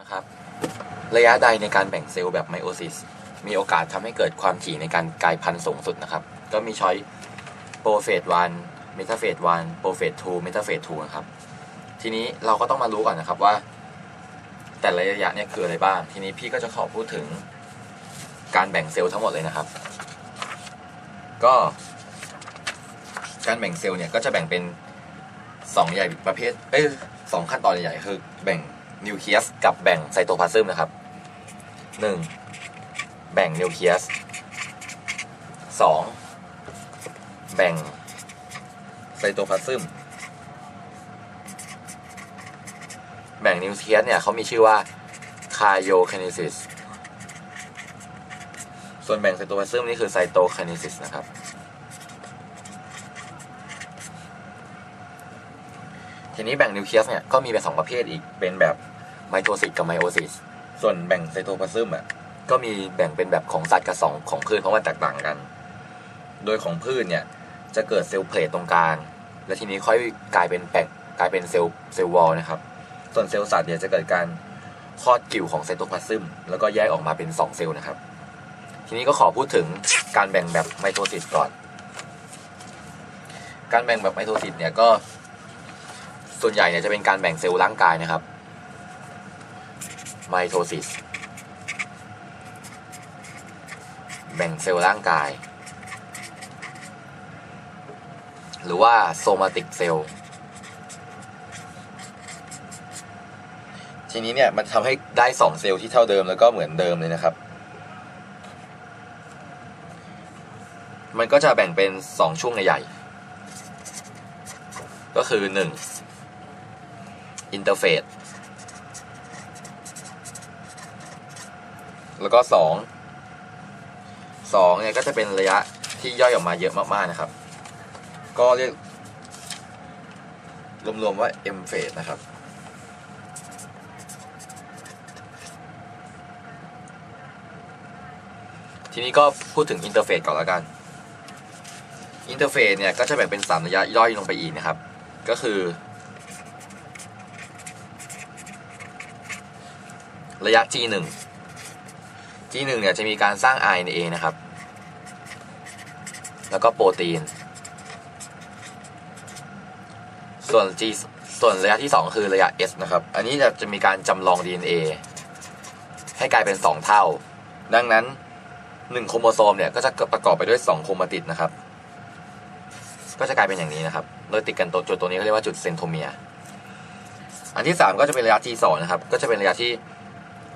นะครับ ระยะใดในการแบ่งเซลล์แบบไมโอซิสมีโอกาสทำให้เกิดความถี่ในการกลายพันธุ์สูงสุดนะครับ ก็มีช้อยโปรเฟสวันเมตาเฟสวันโปรเฟสทูเมตาเฟสทูนะครับ ทีนี้เราก็ต้องมารู้ก่อนนะครับว่า แต่ละระยะเนี่ยคืออะไรบ้าง ทีนี้พี่ก็จะขอพูดถึงการแบ่งเซลล์ทั้งหมดเลยนะครับ ก็การแบ่งเซลล์เนี่ยก็จะแบ่งเป็นสองใหญ่ประเภทเอ้ยสองขั้นตอนใหญ่คือแบ่ง นิวเคลียสกับแบ่งไซโตพลาซึมนะครับหนึ่งแบ่งนิวเคลียสสองแบ่งไซโตพลาซึมแบ่งนิวเคลียสเนี่ยเขามีชื่อว่าคาโยค i น e ซิสส่วนแบ่งไซโตพลาซึมนี่คือไซโตค i น e ซิสนะครับ ทีนี้แบ่งนิวเคลียสเนี่ยก็มีเป็นสองประเภทอีกเป็นแบบ มโทซิสกับไมโอซิสส่วนแบ่งไซโตพลาซึมอะก็มีแบ่งเป็นแบบของสัตว์กับสองของพืชเพราะมันแตกต่างกัน โดยของพืชเนี่ยจะเกิดเซลล์เพลทตรงกลาง และทีนี้ค่อยกลายเป็นแปกกลายเป็นเซลล์เซลล์วอลนะครับ ส่วนเซลล์สัตว์เนี่ยจะเกิดการคลอดกิ่วของไซโตพลาซึมแล้วก็แยกออกมาเป็นสองเซลล์นะครับ ทีนี้ก็ขอพูดถึงการแบ่งแบบไมโทซิสก่อน การแบ่งแบบไมโทซิสเนี่ยก็ส่วนใหญ่เนี่ยจะเป็นการแบ่งเซลล์ร่างกายนะครับ ไมโทซิส แบ่งเซลล์ร่างกาย หรือว่าโซมาติกเซลล์ทีนี้เนี่ย มันทำให้ได้สองเซลล์ที่เท่าเดิมแล้วก็เหมือนเดิมเลยนะครับ มันก็จะแบ่งเป็นสองช่วงใหญ่ๆก็คือหนึ่งอินเทอร์เฟซ แล้วก็สองสองเนี่ยก็จะเป็นระยะที่ย่อยออกมาเยอะมากๆนะครับ ก็เรียกรวมๆว่า M phase นะครับทีนี้ก็พูดถึงอินเทอร์เฟซก่อนแล้วกัน อินเทอร์เฟซเนี่ยก็จะแบ่งเป็นสามระยะย่อยลงไปอีกนะครับ ก็คือ ระยะ G1 G1 เนี่ยจะมีการสร้าง RNA นะครับ แล้วก็โปรตีน ส่วน G ส่วนระยะที่ 2 คือระยะ S นะครับ อันนี้จะจะมีการจำลอง DNA ให้กลายเป็น 2 เท่า ดังนั้น 1 โครโมโซมเนี่ยก็จะประกอบไปด้วย 2 โครมาติดนะครับ ก็จะกลายเป็นอย่างนี้นะครับ โดยติดกันตัวจุดตัวนี้เขาเรียกว่าจุดเซนโทเมีย อันที่ 3 ก็จะเป็นระยะ T2 นะครับ ก็จะเป็นระยะที่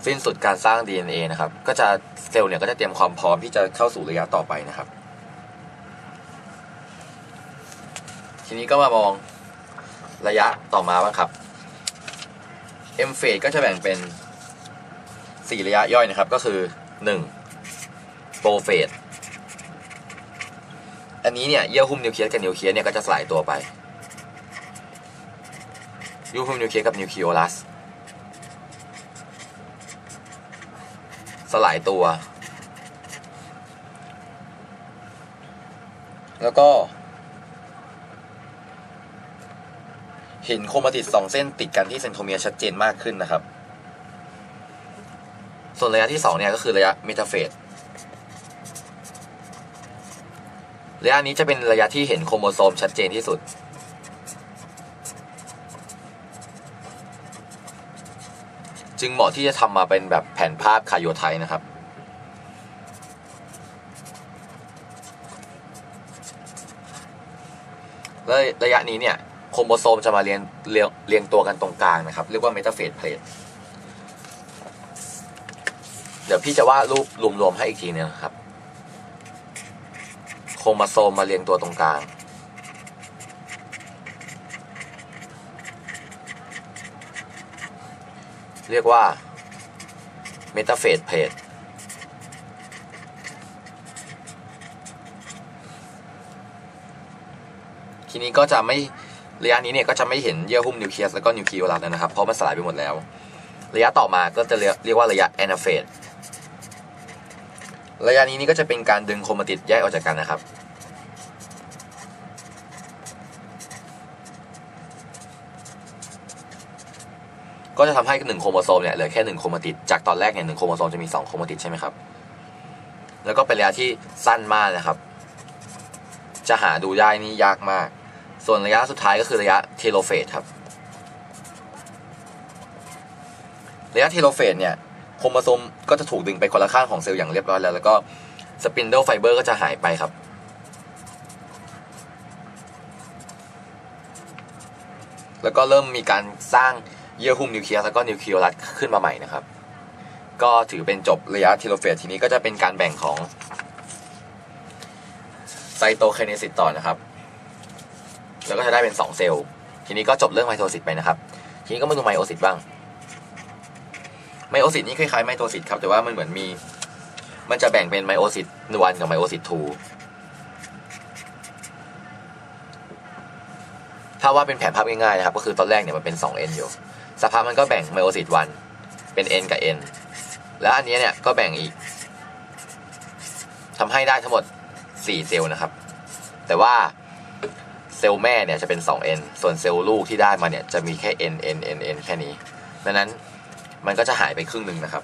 สิ้นสุดการสร้าง DNA นะครับ ก็จะเซลล์เนี่ยก็จะเตรียมความพร้อมที่จะเข้าสู่ระยะต่อไปนะครับ ทีนี้ก็มามองระยะต่อมาบ้างครับ M phase ก็จะแบ่งเป็น 4 ระยะย่อยนะครับ ก็คือ1 Pro phase อันนี้เนี่ยเยื่อหุ้มนิวเคลียสกับนิวเคลียสเนี่ยก็จะสลายตัวไปยื่อหุ้มนิวเคลียสกับนิวเคลีโอลัส สลายตัว แล้วก็ เห็นโครมาติดสองเส้นติดกันที่เซนโทเมียชัดเจนมากขึ้นนะครับ ส่วนระยะที่สองเนี่ยก็คือระยะเมตาเฟสระยะนี้จะเป็นระยะที่เห็นโครโมโซมชัดเจนที่สุด จึงเหมาะที่จะทำมาเป็นแบบแผนภาพคาโยไทป์นะครับและระยะนี้เนี่ยโครโมโซมจะมาเรียงเรียงเรียงตัวกันตรงกลางนะครับ เรียกว่าเมตาเฟสเพลทเดี๋ยวพี่จะวาดรูปรวมๆให้อีกทีนึงนะครับ โครโมโซมมาเรียงตัวตรงกลาง เรียกว่าเมตาเฟสเพลททีนี้ก็จะไม่ระยะนี้เนี่ยก็จะไม่เห็นเยื่อหุ้มนิวเคลียสแล้วก็นิวคลีโอลัสนะครับ เพราะมันสลายไปหมดแล้ว ระยะต่อมาก็จะเรียกเรียกว่าระยะแอนาเฟสระยะนี้นี่ก็จะเป็นการดึงโครมาติดแยกออกจากกันนะครับ ก็จะทำให้หนึ่งโครโมโซมเนี่ยเหลือแค่หนึ่งโครโมติดจากตอนแรกเนี่ยหนึ่งโครโมโซมจะมีสองโครโมติดใช่ไหมครับ แล้วก็เป็นระยะที่สั้นมากนะครับ จะหาดูได้นี่ยากมาก ส่วนระยะสุดท้ายก็คือระยะเทโลเฟสครับ ระยะเทโลเฟสเนี่ยโครโมโซมก็จะถูกดึงไปคนละข้างของเซลล์อย่างเรียบร้อยแล้ว แล้วก็สปินเดิลไฟเบอร์ก็จะหายไปครับแล้วก็เริ่มมีการสร้าง เยื่อหุ้มนิวเคลียสแล้วก็นิวเคลียรัสขึ้นมาใหม่นะครับ ก็ถือเป็นจบระยะเทโลเฟสทีนี้ก็จะเป็นการแบ่งของไซโตไคเนซิสต่อนะครับ แล้วก็จะได้เป็น 2 เซลล์ ทีนี้ก็จบเรื่องไมโทซิสไปนะครับ ทีนี้ก็มาดูไมโอซิสบ้าง ไมโอซิสนี่คล้ายๆไมโทซิสครับ แต่ว่ามันเหมือนมี มันจะแบ่งเป็นไมโอซิสวันกับไมโอซิสทูถ้าว่าเป็นแผนภาพง่ายๆนะครับ ก็คือตอนแรกเนี่ยมันเป็น 2n อยู่ สักพักมันก็แบ่งไมโอซิสวันเป็น n กับ n แล้วอันนี้เนี่ยก็แบ่งอีกทำให้ได้ทั้งหมด 4 เซลล์นะครับ แต่ว่าเซลล์แม่เนี่ยจะเป็น 2n ส่วนเซลล์ลูกที่ได้มาเนี่ยจะมีแค่ n n n n แค่นี้ ดังนั้นมันก็จะหายไปครึ่งหนึ่งนะครับ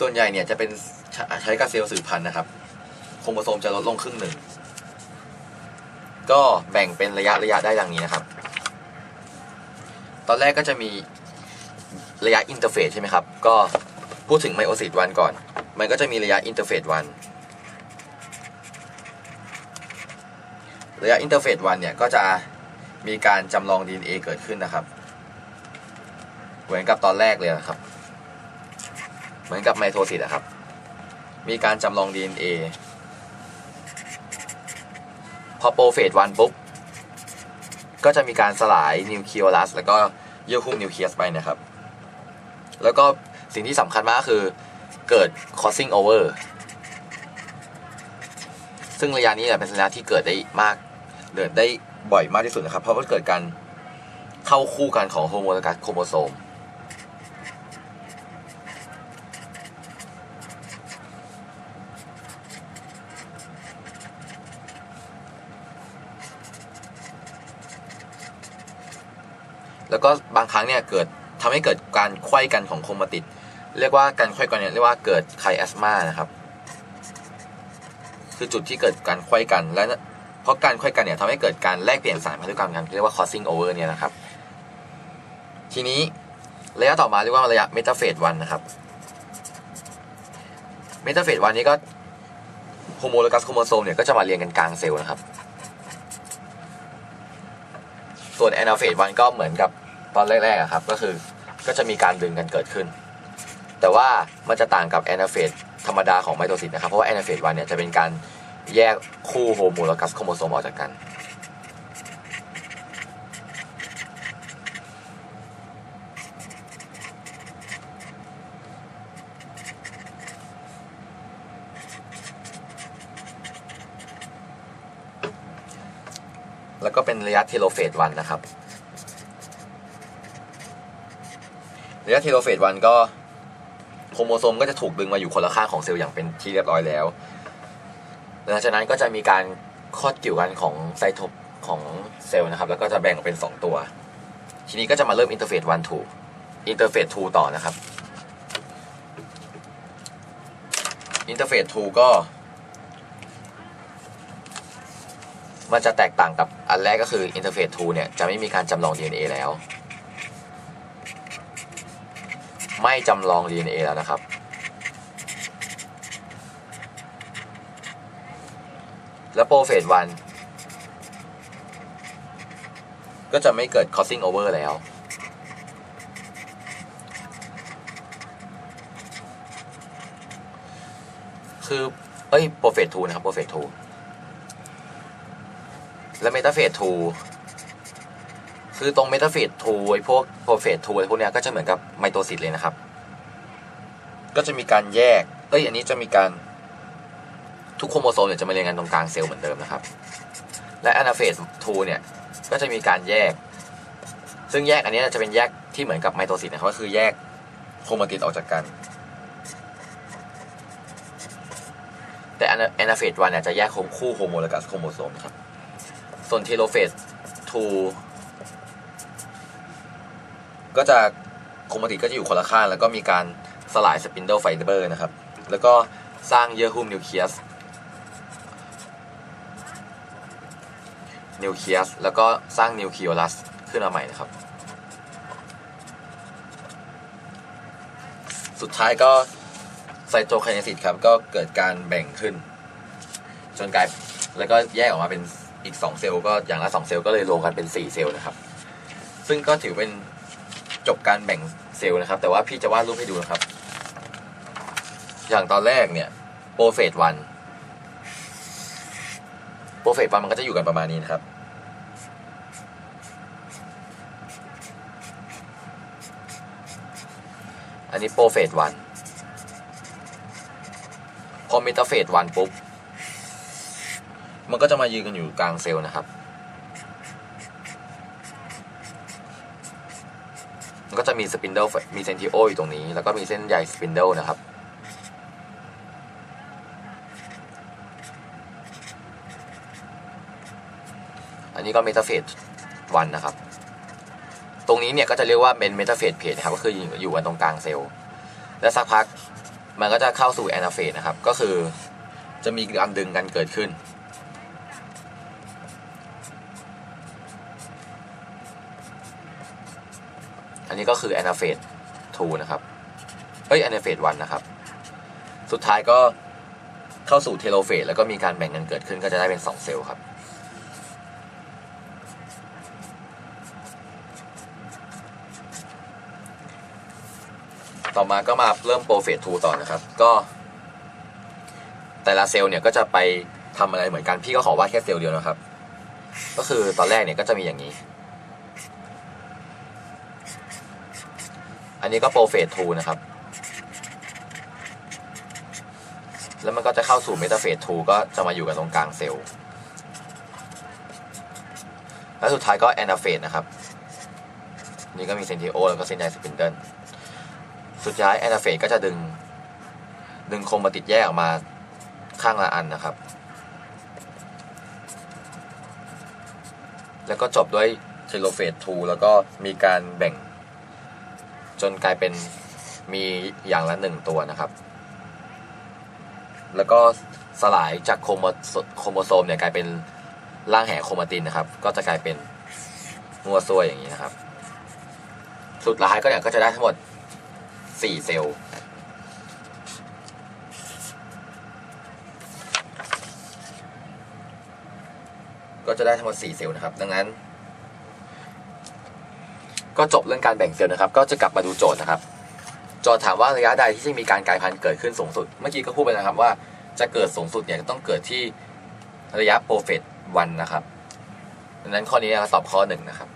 ส่วนใหญ่เนี่ยจะเป็นใช้ใช้กับเซลล์สืบพันธุ์นะครับ โครโมโซมจะลดลงครึ่งหนึ่ง ก็แบ่งเป็นระยะระยะได้ดังนี้นะครับ ตอนแรกก็จะมีระยะอินเทอร์เฟสใช่ไหมครับ ก็พูดถึงไมโอซิสวันก่อน มันก็จะมีระยะอินเทอร์เฟสวันระยะอินเทอร์เฟสวันเนี่ยก็จะมีการจำลอง DNA เกิดขึ้นนะครับ เหมือนกับตอนแรกเลยนะครับ เหมือนกับไมโทซิสอะครับ มีการจำลอง DNA อโปรเฟสวันปุ๊บ ก็จะมีการสลายนิวเคลียรัสแล้วก็เยื่อหุ้มนิวเคลียสไปนะครับ แล้วก็สิ่งที่สำคัญมากคือเกิด crossing over ซึ่งระยะนี้เนี่ยเป็นระยะที่เกิดได้มากเกิดได้บ่อยมากที่สุดนะครับ เพราะว่าเกิดการเข้าคู่กันของโฮโมโลกัสโครโมโซม แล้วก็บางครั้งเนี่ยเกิดทำให้เกิดการไขว้กันของโครโมติด เรียกว่าการไขว้กันเนี่ยเรียกว่าเกิดไคแอสมานะครับ คือจุดที่เกิดการไขว้กันและเพราะการไขว้กันเนี่ยทำให้เกิดการแลกเปลี่ยนสารพันธุกรรมกันเรียกว่า crossing over เนี่ยนะครับ ทีนี้ระยะต่อมาเรียกว่าระยะเมตาเฟสวันนะครับเมตาเฟสวันนี้ก็โฮโมโลกัสโครโมโซมเนี่ยก็จะมาเรียงกันกลางเซลล์นะครับ ส่วนแอนาเฟสวันก็เหมือนกับตอนแรกๆครับ ก็คือก็จะมีการดึงกันเกิดขึ้น แต่ว่ามันจะต่างกับแอนาเฟสธรรมดาของไมโทซิสนะครับ เพราะว่าแอนาเฟสวันเนี่ยจะเป็นการแยกคู่โฮโมโลกัสโครโมโซมออกจากกัน แล้วก็เป็นระยะเทโลเฟสวันนะครับ ระยะเทโลเฟสวันก็โครโมโซมก็จะถูกดึงมาอยู่คนละข้างของเซลล์อย่างเป็นที่เรียบร้อยแล้วหลังจากนั้นก็จะมีการคลอดกิ่วกันของไซโทของเซลล์นะครับ แล้วก็จะแบ่งออกเป็น 2 ตัว ทีนี้ก็จะมาเริ่มอินเทอร์เฟสวันทูอินเทอร์เฟสทูต่อนะครับอินเทอร์เฟสทูก็ มันจะแตกต่างกับอันแรกก็คือ Interface 2 เนี่ย จะไม่มีการจำลอง DNA แล้ว ไม่จำลอง DNA แล้วนะครับ แล้วโปรเฟสวันก็จะไม่เกิด crossing over แล้ว คือ เอ้ยโปรเฟส2นะครับโปรเฟส2 และเมตาเฟสทูคือตรงเมตาเฟสทูไอพวกโปรเฟสทูไอพวกเนี้ยก็จะเหมือนกับไมโตซิสเลยนะครับ ก็จะมีการแยก เอ้ยอันนี้จะมีการทุกโครโมโซมเนี่ยจะมาเรียงกันตรงกลางเซลล์เหมือนเดิมนะครับ และอนาเฟสทูเนี่ยก็จะมีการแยก ซึ่งแยกอันนี้จะเป็นแยกที่เหมือนกับไมโตซิสนะครับก็คือแยกโครโมติดออกจากกัน แต่อนาเฟสวันเนี่ยจะแยกคู่โฮโมลกัสโครโมโซมครับ ส่วนเทโลเฟส2ก็จะโครมาติกก็จะอยู่คนละข้างแล้วก็มีการสลายสปินเดิลไฟเบอร์นะครับ แล้วก็สร้างเยื่อหุ้มนิวเคลียสนิวเคลียสแล้วก็สร้างนิวคลีโอลัสขึ้นมาใหม่นะครับ สุดท้ายก็ไซโตไคเนซิสครับ ก็เกิดการแบ่งขึ้น จนกลายแล้วก็แยกออกมาเป็น อีก 2 เซลล์ก็อย่างละ 2 เซลล์ก็เลยรวมกันเป็น 4 เซลล์นะครับ ซึ่งก็ถือเป็นจบการแบ่งเซลล์นะครับ แต่ว่าพี่จะวาดรูปให้ดูนะครับ อย่างตอนแรกเนี่ยโปรเฟสวันโปรเฟสวันมันก็จะอยู่กันประมาณนี้นะครับ อันนี้โปรเฟสวันพอเมตาเฟสวันปุ๊บ มันก็จะมายืนกันอยู่กลางเซลล์นะครับ มันก็จะมีสปินเดิลมีเซนติโออยู่ตรงนี้ แล้วก็มีเส้นใยสปินเดิลนะครับ อันนี้ก็เมตาเฟสวันนะครับ ตรงนี้เนี่ยก็จะเรียกว่าเป็นเมตาเฟสเพจนะครับ ก็คืออยู่กันตรงกลางเซลล์ แล้วสักพักมันก็จะเข้าสู่แอนาเฟสนะครับ ก็คือจะมีการดึงกันเกิดขึ้น นนี้ก็คือแอนาเฟส2นะครับ เอ้ยแอนาเฟส1นะครับ สุดท้ายก็เข้าสู่เทโลเฟสแล้วก็มีการแบ่งกันเกิดขึ้นก็จะได้เป็น 2 เซลล์ครับ ต่อมาก็มาเริ่มโปรเฟส2ต่อนะครับ ก็ แต่ละเซลล์เนี่ยก็จะไปทำอะไรเหมือนกัน พี่ก็ขอวาดแค่เซลล์เดียวนะครับ ก็คือตอนแรกเนี่ยก็จะมีอย่างนี้ อันนี้ก็โปรเฟส2นะครับ แล้วมันก็จะเข้าสู่เมตาเฟส2ก็จะมาอยู่กันตรงกลางเซลล์ แล้วสุดท้ายก็แอนาเฟสนะครับ นี่ก็มีเซนติโอแล้วก็เซนไดสปินเดิลสุดท้ายแอนาเฟสก็จะดึง ดึงโครมาติดแยกออกมาข้างละอันนะครับ แล้วก็จบด้วยเทโลเฟส2แล้วก็มีการแบ่ง จนกลายเป็นมีอย่างละหนึ่งตัวนะครับ แล้วก็สลายจากโครโมโซโครโมโซมเนี่ยกลายเป็นร่างแห่โครมาตินนะครับ ก็จะกลายเป็นมัวซัวอย่างนี้นะครับ สุดท้ายก็เนี่ยก็จะได้ทั้งหมดสี่เซลล์ก็จะได้ทั้งหมดสี่เซลล์นะครับ ดังนั้น ก็จบเรื่องการแบ่งเซลล์นะครับ ก็จะกลับมาดูโจทย์นะครับ โจทย์ถามว่าระยะใดที่จะมีการกลายพันธุ์เกิดขึ้นสูงสุด เมื่อกี้ก็พูดไปนะครับว่าจะเกิดสูงสุดเนี่ยต้องเกิดที่ระยะโปรเฟตวันนะครับดังนั้นข้อนี้นะตอบข้อหนึ่งนะครับ